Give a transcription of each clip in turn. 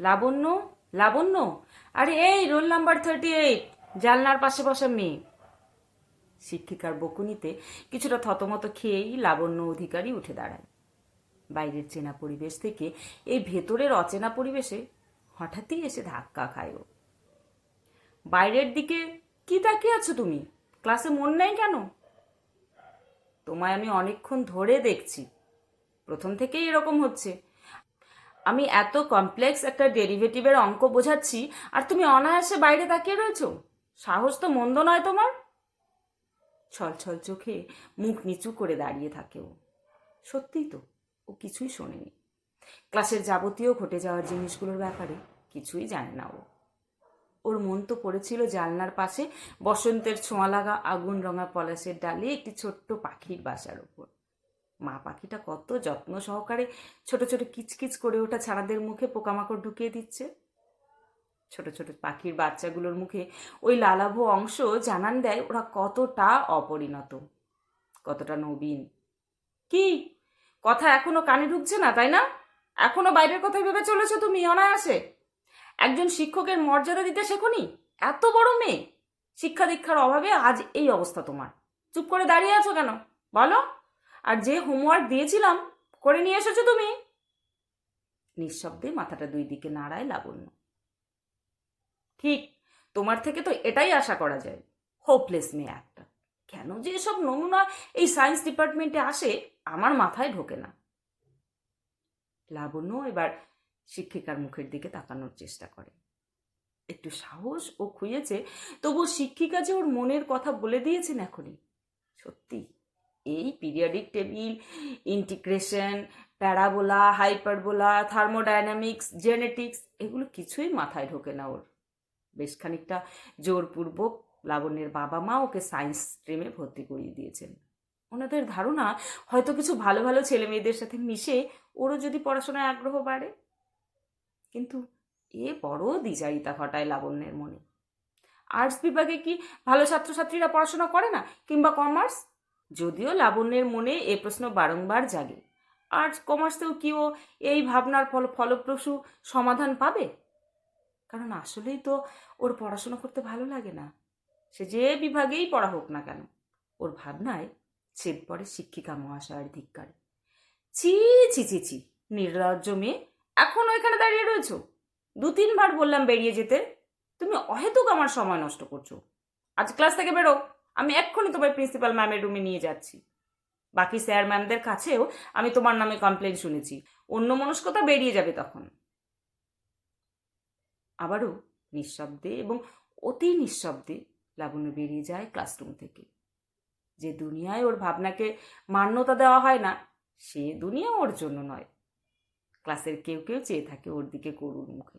লাবণ্য লাবণ্য? আরে এই roll number thirty eight জানলার পাশে বসা মেয়ে শিক্ষিকার বকুনিতে কিছুটা থতমত খেয়েই লাবণ্য অধিকারী উঠে দাঁড়ায়। বাইরের চেনা পরিবেশ থেকে এই ভেতরের অচেনা পরিবেশে হঠাৎই এসে ধাক্কা খায় ও। বাইরের দিকে কি তাকিয়ে আছো তুমি? ক্লাসে মন নেই কেন? তোমায় আমি অনেকক্ষণ ধরে দেখছি। প্রথম থেকেই এরকম হচ্ছে। আমি এত কমপ্লেক্স একটা ডেরিভেটিভের অঙ্ক বোঝাচ্ছি, আর তুমি অনায়াসে বাইরে তাকিয়ে রয়েছো? সাহস তো মন্দ নয় তোমার। ছলছল চোখে মুখ নিচু করে দাঁড়িয়ে থাকে ও। সত্যিই তো, ও কিছুই শোনেনি। ক্লাসের যাবতীয় ঘটে যাওয়ার জিনিসগুলোর ব্যাপারে কিছুই জানে না ও। ওর মন তো পড়েছিল জানলার পাশে বসন্তের ছোঁয়া লাগা আগুন রঙা পলাশের ডালে একটি ছোট্ট পাখির বাসার ওপর। মা পাখিটা কত যত্ন সহকারে ছোট ছোট কিচকিচ করে ওঠা ছানাদের মুখে পোকামাকড় ঢুকিয়ে দিচ্ছে। ছোট ছোট পাখির বাচ্চাগুলোর মুখে ওই লালাভ অংশ জানান দেয়, ওরা কতটা অপরিণত, কতটা নবীন। কি? কথা এখনও কানে ঢুকছে না, তাই না? এখনও বাইরের কথাই ভেবে চলেছো তুমি অনায়াসে? একজন শিক্ষকের মর্যাদা দিতে শেখনি? এত বড় মেয়ে? শিক্ষা দীক্ষার অভাবে আজ এই অবস্থা তোমার। চুপ করে দাঁড়িয়ে আছো কেন? বলো। আর যে হোমওয়ার্ক দিয়েছিলাম, করে নিয়ে এসেছ তুমি? নিঃশব্দে মাথাটা দুই দিকে নাড়ায় লাবণ্য। ঠিক, তোমার থেকে তো এটাই আশা করা যায়। হোপলেস মেয়ে একটা। কেন যে এসব নমুনা এই সায়েন্স ডিপার্টমেন্টে আসে, আমার মাথায় ঢোকে না। লাবণ্য এবার শিক্ষিকার মুখের দিকে তাকানোর চেষ্টা করে। একটু সাহস ও খুঁজেছে তবু শিক্ষিকা যে ওর মনের কথা বলে দিয়েছেন এখনই সত্যি এই periodic table integration parabola hyperbola thermodynamics genetics এগুলো কিছুই মাথায় ঢোকে না ওর। বেশ খানিকটা জোরপূর্বক লাবণ্যের বাবা মা ওকে সায়েন্স স্ট্রিমে ভর্তি করিয়ে দিয়েছেন। ওনাদের ধারণা, হয়তো কিছু ভালো ভালো ছেলে মেয়েদের সাথে মিশে ওরও যদি পড়াশোনায় আগ্রহ বাড়ে। কিন্তু এ বড় দ্বিচারিতা ঘটায় লাবণ্যের মনে। আর্টস বিভাগে কি ভালো ছাত্রছাত্রীরা পড়াশোনা করে না? কিংবা কমার্স যদিও লাবণ্যের মনে এ প্রশ্ন বারংবার জাগে। আর্টস কমার্সেও কি ও এই ভাবনার ফল ফলপ্রসূ সমাধান পাবে? কারণ আসলেই তো ওর পড়াশোনা করতে ভালো লাগে না। সে যে বিভাগেই পড়া হোক না কেন, ওর ভাবনায় ছেদ পড়ে শিক্ষিকা মহাশয়ের ধিক্কারে। ছি ছি ছি ছি, নির্লজ্জ মেয়ে এখনও এখানে দাঁড়িয়ে রয়েছো? দু, তিনবার বললাম বেরিয়ে যেতে। তুমি অহেতুক আমার সময় নষ্ট করছ। আজ ক্লাস থেকে বেরো। আমি এক্ষুনি তোমার প্রিন্সিপাল ম্যামের রুমে নিয়ে যাচ্ছি। বাকি স্যার ম্যামদের কাছেও আমি তোমার নামে কমপ্লেন শুনেছি। অন্য মনস্কতা বেরিয়ে যাবে তখন। আবারও নিঃশব্দে এবং অতি নিঃশব্দে লাবণ্য বেরিয়ে যায় ক্লাসরুম থেকে। যে দুনিয়ায় ওর ভাবনাকে মান্যতা দেওয়া হয় না, সে দুনিয়া ওর জন্য নয়। ক্লাসের কেউ কেউ চেয়ে থাকে ওর দিকে করুণ মুখে।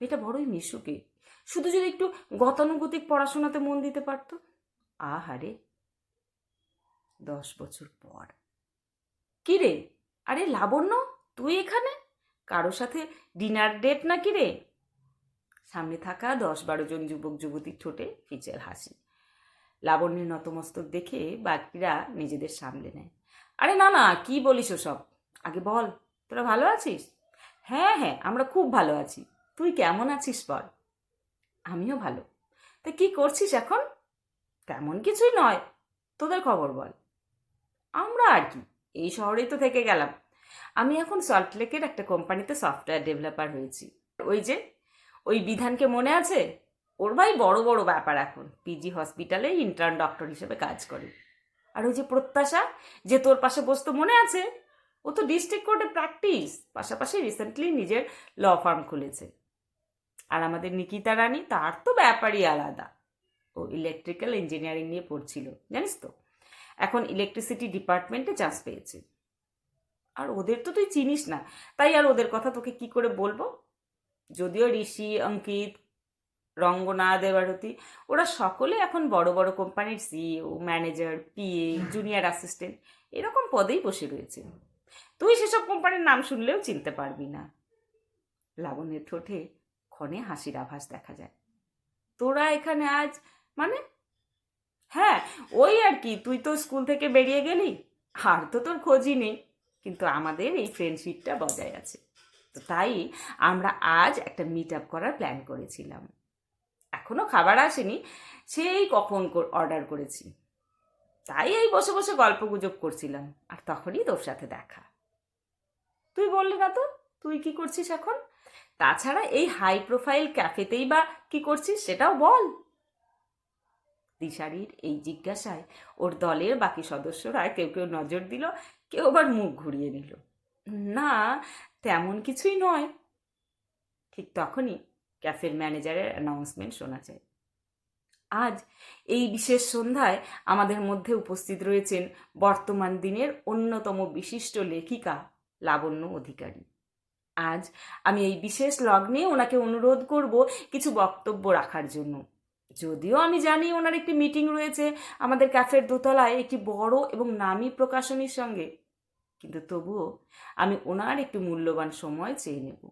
এটা বড়ই মিশুকে। শুধু যদি একটু গতানুগতিক পড়াশোনাতে মন দিতে পারত। আহারে, দশ বছর পর। কি রে? আরে লাবণ্য, তুই এখানে? কারও সাথে ডিনার ডেট না কি রে? সামনে থাকা দশ বারো জন যুবক যুবতীর ঠোঁটে ফিচের হাসি। লাবণ্যের নতমস্তক দেখে বাকিরা নিজেদের সামলে নেয়। আরে না না, কি বলিস সব আগে বল, তোরা ভালো আছিস? হ্যাঁ হ্যাঁ আমরা খুব ভালো আছি। তুই কেমন আছিস বল? আমিও ভালো। তা কি করছিস এখন? তেমন কিছুই নয়। তোদের খবর বল। আমরা আর কি? এই শহরেই তো থেকে গেলাম। আমি এখন সল্টলেকের একটা কোম্পানিতে সফটওয়্যার ডেভেলপার হয়েছি। ওই যে, ওই বিধানকে মনে আছে? ওর ভাই বড় বড় ব্যাপার এখন। পিজি হসপিটালে ইন্টার্ন ডক্টর হিসেবে কাজ করে। আর ওই যে প্রত্যাশা, যে তোর পাশে বসতো মনে আছে? ও তো ডিস্ট্রিক্ট কোর্টে প্র্যাকটিস পাশাপাশি রিসেন্টলি নিজের ল ফার্ম খুলেছে। আর আমাদের নিকিতা রানী, তার তো ব্যাপারই আলাদা। ও ইলেকট্রিক্যাল ইঞ্জিনিয়ারিং নিয়ে পড়ছিল, জানিস তো? এখন ইলেকট্রিসিটি ডিপার্টমেন্টে চান্স পেয়েছে। আর ওদের তো তুই চিনিস না, তাই আর ওদের কথা তোকে কি করে বলব? যদিও ঋষি, অঙ্কিত রঙ্গনা দেবারতী ওরা সকলে এখন বড় বড় কোম্পানির CEO manager PA junior assistant এরকম পদেই বসে রয়েছে। তুই সেসব কোম্পানির নাম শুনলেও চিনতে পারবি না। লাবণ্যের ঠোঁটে ক্ষণে হাসির আভাস দেখা যায়। তোরা এখানে আজ মানে? হ্যাঁ ওই আর কি, তুই তো স্কুল থেকে বেরিয়ে গেলি, আর তো তোর খোঁজই নেই। কিন্তু আমাদের এই ফ্রেন্ডশিপটা বজায় আছে। তো তাই আমরা আজ একটা মিট আপ করার প্ল্যান করেছিলাম। এখনও খাবার আসেনি, সেই কখন অর্ডার করেছি। তাই এই বসে বসে গল্প গুজব করছিলাম, আর তখনই তোর সাথে দেখা। তুই বললি না তো, তুই কি করছিস এখন? তাছাড়া এই হাই প্রোফাইল ক্যাফেতেই বা কি করছিস সেটাও বল। দিশারির এই জিজ্ঞাসায় ওর দলের বাকি সদস্যরা কেউ কেউ নজর দিল, কেউ আবার মুখ ঘুরিয়ে নিল। না, তেমন কিছুই নয়। ঠিক তখনই ক্যাফের ম্যানেজারের অ্যানাউন্সমেন্ট শোনা যায়। আজ এই বিশেষ সন্ধ্যায় আমাদের মধ্যে উপস্থিত রয়েছেন বর্তমান দিনের অন্যতম বিশিষ্ট লেখিকা, লাবণ্য অধিকারী। আজ আমি এই বিশেষ লগ্নে ওনাকে অনুরোধ করব কিছু বক্তব্য রাখার জন্য। যদিও আমি জানি ওনার একটি মিটিং রয়েছে আমাদের ক্যাফের দোতলায় একটি বড় এবং নামী প্রকাশনীর সঙ্গে। কিন্তু তবুও আমি ওনার একটু মূল্যবান সময় চেয়ে নেব।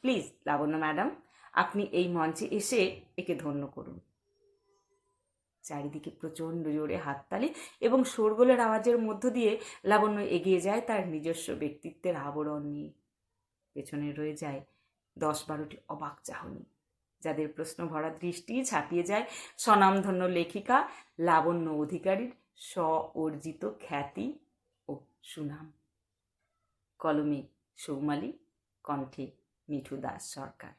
প্লিজ, লাবণ্য ম্যাডাম, আপনি এই মঞ্চে এসে একে ধন্য করুন। চারিদিকে প্রচণ্ড জোরে হাততালি এবং শোরগোলের আওয়াজের মধ্য দিয়ে লাবণ্য এগিয়ে যায় তার নিজস্ব ব্যক্তিত্বের আবরণ নিয়ে। পেছনে রয়ে যায় দশ বারোটি অবাক চাহনি। যাদের প্রশ্ন ভরা দৃষ্টি ছাপিয়ে যায়, স্বনামধন্য লেখিকা, লাবণ্য অধিকারীর স্ব অর্জিত খ্যাতি ও সুনাম। কলমে সৌমালি, কণ্ঠে মিঠু দাস সরকার।